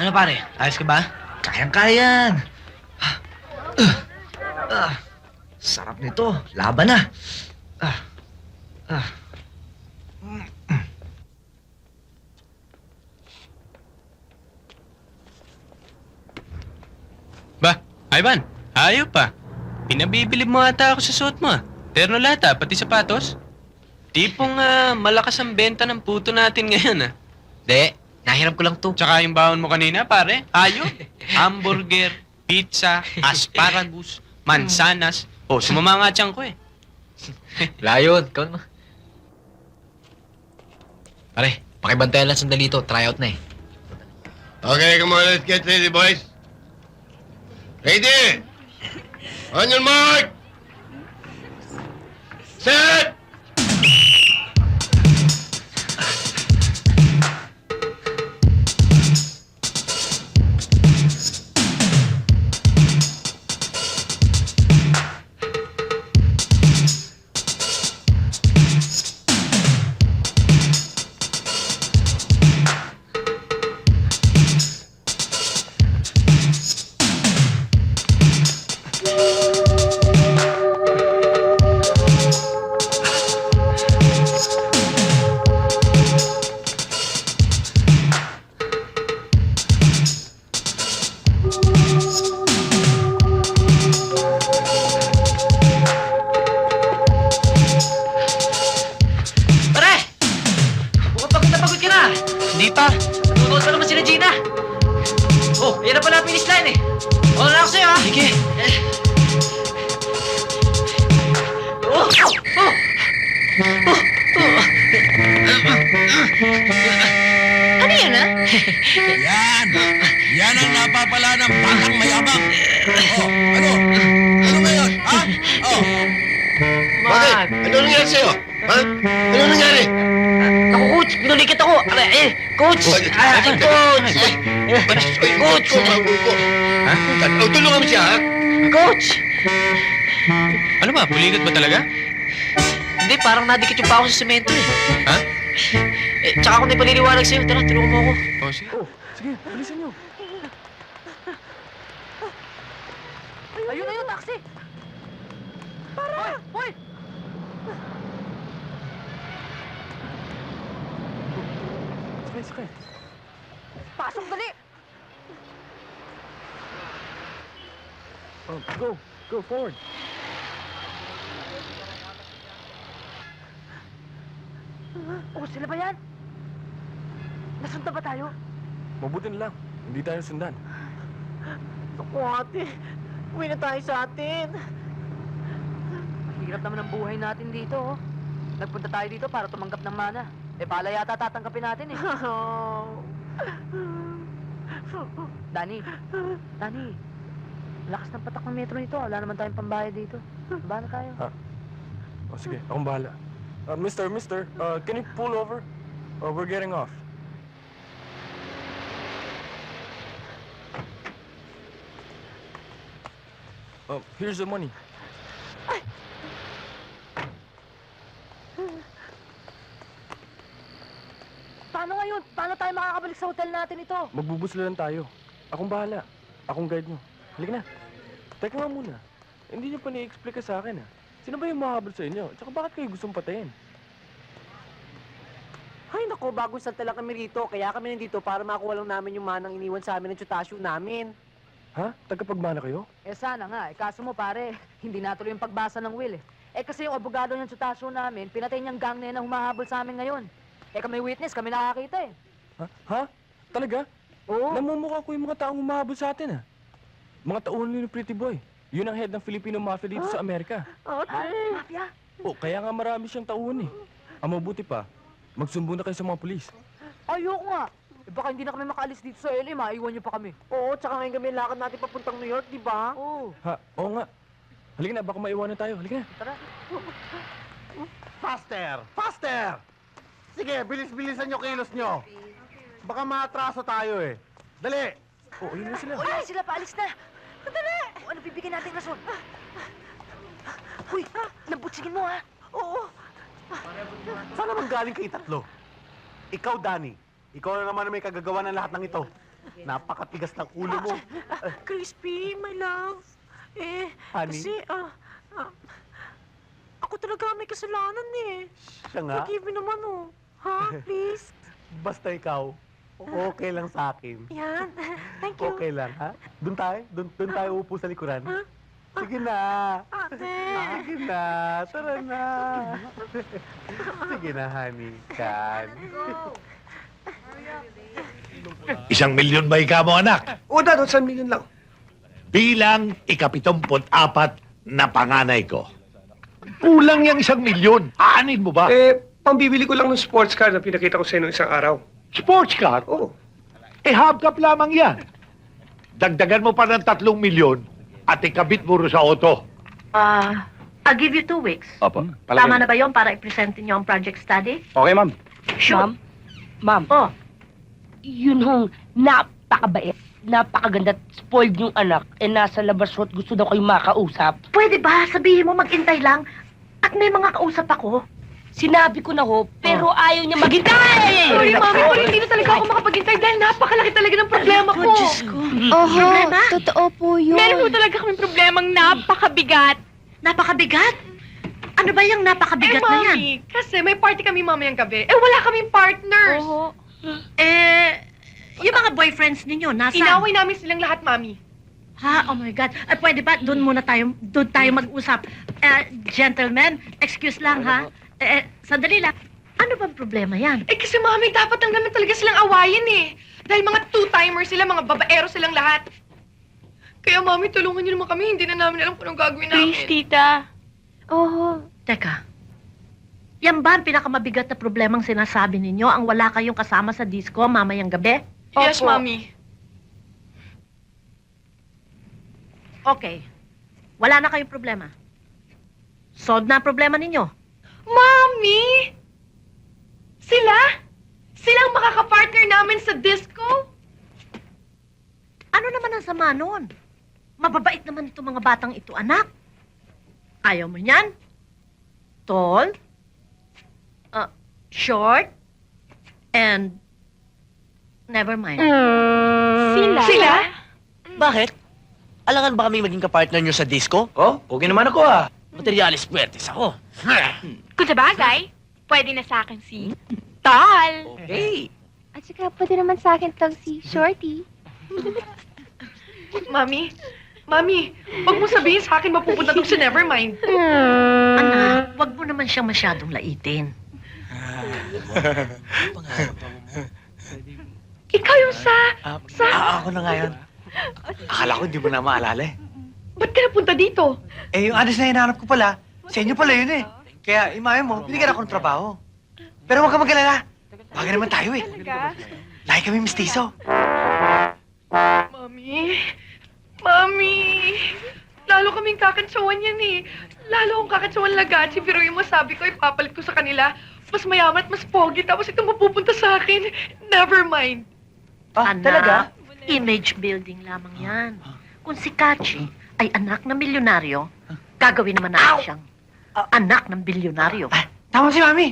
Ano pare? Ayos ka ba? Kayang-kayan. Ah, ah, sarap nito. Laban na. Ah, ah. Ba, Ivan, ayaw pa. Pinabibili mo ata ako sa suot mo. ah. Terno lata, pati sapatos. Tipong ah, malakas ang benta ng puto natin ngayon ah. Hindi. Nahiram ko lang to. Tsaka yung baon mo kanina, pare. Ayaw. Hamburger, pizza, asparagus, mansanas. Oh, sumama nga tiyan ko eh. Layon. Ikaw naman. Pare, pakibantayan lang sandali to. Try out na eh. Okay, come on, let's get ready, boys. Ready! On your mark! Set! Oh, sa'yo ha. Sige. Oh, oh, oh. Ano yan, ah? Yan! Yan ang napapala ng batang mayabang! Oh, ano? Ano ngayon, ha? Oh. Bakit? Ano nangyari sa'yo? Eh, coach. Ah, Ay, coach. Ay, coach. Ha? Oh, tulungan mo siya, ha? Coach. Ano ba, bulikat ba talaga? Hindi, parang nadikit yung pa ako sa semento eh. Ha? Eh, tsaka ako na ipaliliwanag sa'yo. Tara, tulungan mo ako. Oh, sige. Ayun na yung taxi! Para! Hoy! Pasok dali! go. Go forward. Oh, sila ba yan? Nasunta ba tayo? Mabuti na lang. Hindi tayo sundan. Naku, ate. Uwi na tayo sa atin. Hirap naman ang buhay natin dito, oh. Nagpunta tayo dito para tumanggap ng mana. Eh, pala yata tatanggapin natin, eh. Dani, Dani, lakas ng patak ng metro nito. Wala naman tayong pambayad dito. Bahala tayo. O sige, akong bahala. Uh, mister, mister, uh, can you pull over? Uh, we're getting off. Uh, here's the money. Paano tayo makakabalik sa hotel natin ito? Magbubusla lang tayo. Akong bahala. Akong guide nyo. Halika na. Teka nga muna. Hindi nyo pa ni-explain ka sa akin, ha? Sino ba yung mahabol sa inyo? Tsaka bakit kayo gustong patayin? Ay nako, bagong salta lang kami rito. Kaya kami nandito para makuha lang namin yung manang iniwan sa amin ng tsutasyo namin. Ha? Tagapagmana kayo? Eh sana nga, eh kaso mo pare, hindi natuloy yung pagbasa ng will eh. Eh kasi yung abogado ng tsutasyo namin, pinatay niyang gang na humahabol sa amin ngayon. Eh kami witness, kami nakakita eh. Ha? Ha? Talaga? Oo. Namumukha ko yung mga taong humahabol sa atin, ha? Mga tauhan ni Pretty Boy. Yun ang head ng Filipino Mafia dito sa Amerika. Ha? Mafia? Oh, kaya nga marami siyang tauhan, eh. Ang mabuti pa, magsumbo na kayo sa mga pulis. Ayoko nga. Eh baka hindi na kami makaalis dito sa LA, maiwan niyo pa kami. Oo, tsaka ngayon kami lakad natin papuntang New York, di ba? Oo. Ha? Oo nga. Halika na, baka maiwanan tayo. Halika na. Tara. Faster! Faster! Sige, bilis-bilisan nyo kilos nyo. Baka maatraso tayo eh. Dali! Oh, ayun na sila. Uy, sila paalis na. Sandali! O, ano bibigyan natin rason? Uy, lambutsingin mo ha. Oo. Saan naman galing kay tatlo? Ikaw, Danny. Ikaw na naman may kagagawa ng lahat ng ito. Napakatigas ng ulo mo. Crispy, my love. Eh, Honey, kasi, ah, ah, ako talaga may kasalanan eh. siya nga. Forgive me naman, oh. Ha? Please? Basta ikaw, okay lang sa akin. Yan. Thank you. Okay lang, ha? Doon tayo, doon, doon tayo upo sa likuran. Ha? Sige na. Ate. Sige na. Tara na. Sige na, honey. Kan. Isang milyon ba ikaw mo, anak? O, Dad, isang milyon lang. Bilang ikapitumput apat na panganay ko. Kulang yung isang milyon. Aanin mo ba? Eh, pambibili ko lang ng sports car na pinakita ko sa inyo isang araw. Sports car? Oo. Eh, hubcap lamang yan. Dagdagan mo pa ng tatlong milyon at ikabit mo ro sa auto. Ah, I'll give you two weeks. Opo. Tama na ba yon para i-present niyo ang project study? Okay, ma'am. Sure. Ma'am, Oh, yun hong napakabait, napakaganda, at spoiled yung anak, eh nasa labas ho at gusto daw kayo makausap. pwede ba sabihin mo maghintay lang? At may mga kausap ako. Sinabi ko na ho, pero ayaw niya maghintay! Sorry, mami, pero hindi na talaga ako makapaghintay dahil napakalaki talaga ng problema ko. Diyos ko. Oho, Problema? totoo po yun. Meron ho talaga kaming problemang napakabigat. Napakabigat? Ano ba yung napakabigat na yan? kasi may party kami mamayang gabi. Eh, wala kaming partners. Oho. Eh, yung mga boyfriends ninyo, nasa? Inaway namin silang lahat, mami. Ha? Oh my God. Eh, pwede ba? Doon muna tayo, doon tayo mag-usap. Eh, gentlemen, excuse lang ha. Eh, eh, sandali lang. Ano bang problema yan? Eh, kasi mami, dapat lang naman talaga silang awayin eh. Dahil mga two-timers sila, mga babaero silang lahat. Kaya mami, tulungan niyo naman kami. Hindi na namin alam kung anong gagawin namin. tita. Oho. Teka. Yan ba ang pinakamabigat na problemang sinasabi ninyo? Ang wala kayong kasama sa disco mamayang gabi? Yes, Opo. mami. Okay. Wala na kayong problema. Solve na ang problema ninyo. Mami! Sila? Silang makakapartner namin sa disco? Ano naman ang sama noon? Mababait naman itong mga batang ito, anak. Ayaw mo niyan? Tall? Uh, short? And... Never mind. Sila? Sila? Bakit? Alangan ba kami maging kapartner nyo sa disco? Oh, okay naman ako ah. Materialis puertes ako. Kung sa bagay, pwede na sa akin si Tal. Okay. At saka pwede naman sa akin tong si Shorty. Mami, Mami, wag mo sabihin sa akin mapupunta tong si Nevermind. Anak, wag mo naman siyang masyadong laitin. Ikaw yung sa... sa... Ah, ako na nga yun. Akala ko hindi mo na maalala eh. Ba't ka napunta dito? Eh, yung address na hinahanap ko pala, sa inyo pala yun eh. Kaya, imahe mo, binigyan ako ng trabaho. Pero huwag ka mag-alala. Bagay naman tayo eh. Lagi kami mistiso. Mami, Mami, lalo kaming kakantsawan yan eh. Lalo akong kakantsawan lagati, pero yung masabi ko, ipapalit ko sa kanila. Mas mayaman at mas pogi, tapos ito mapupunta sa akin. Never mind. Ah, anak, talaga? image building lamang yan. Kung si Kachi ay anak ng milyonaryo, gagawin naman natin siyang anak ng bilyonaryo. Tama si Mami.